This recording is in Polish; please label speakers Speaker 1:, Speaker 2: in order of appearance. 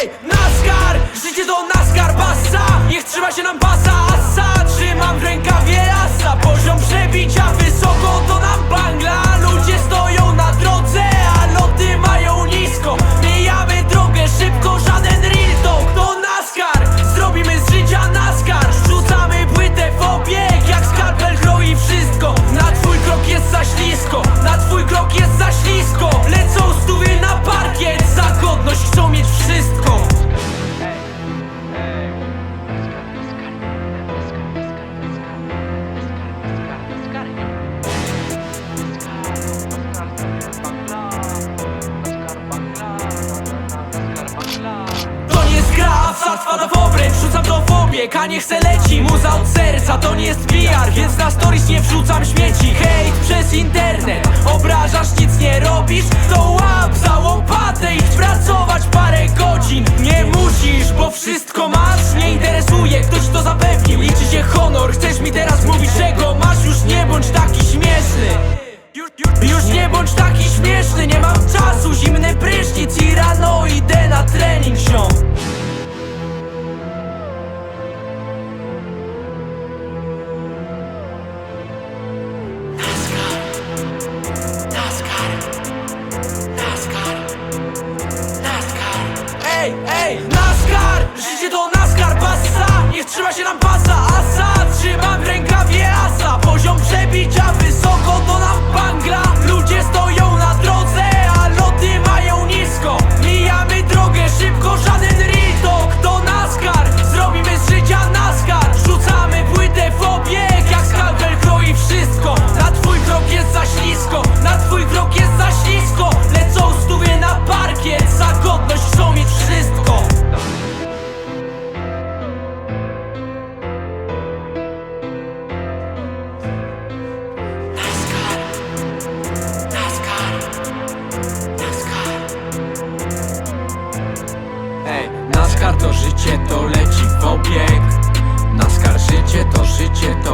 Speaker 1: Hey, no! człowiek, a nie chce leci Muza od serca, to nie jest PR, więc na stories nie wrzucam śmieci. Hejt przez internet, obraz Jedzie do nas Karbasa Niech trzyma się nam pasa. Asa Trzymam rękawie asa. Poziom przebicia NASCAR to życie, to leci w obieg. NASCAR życie, to życie, to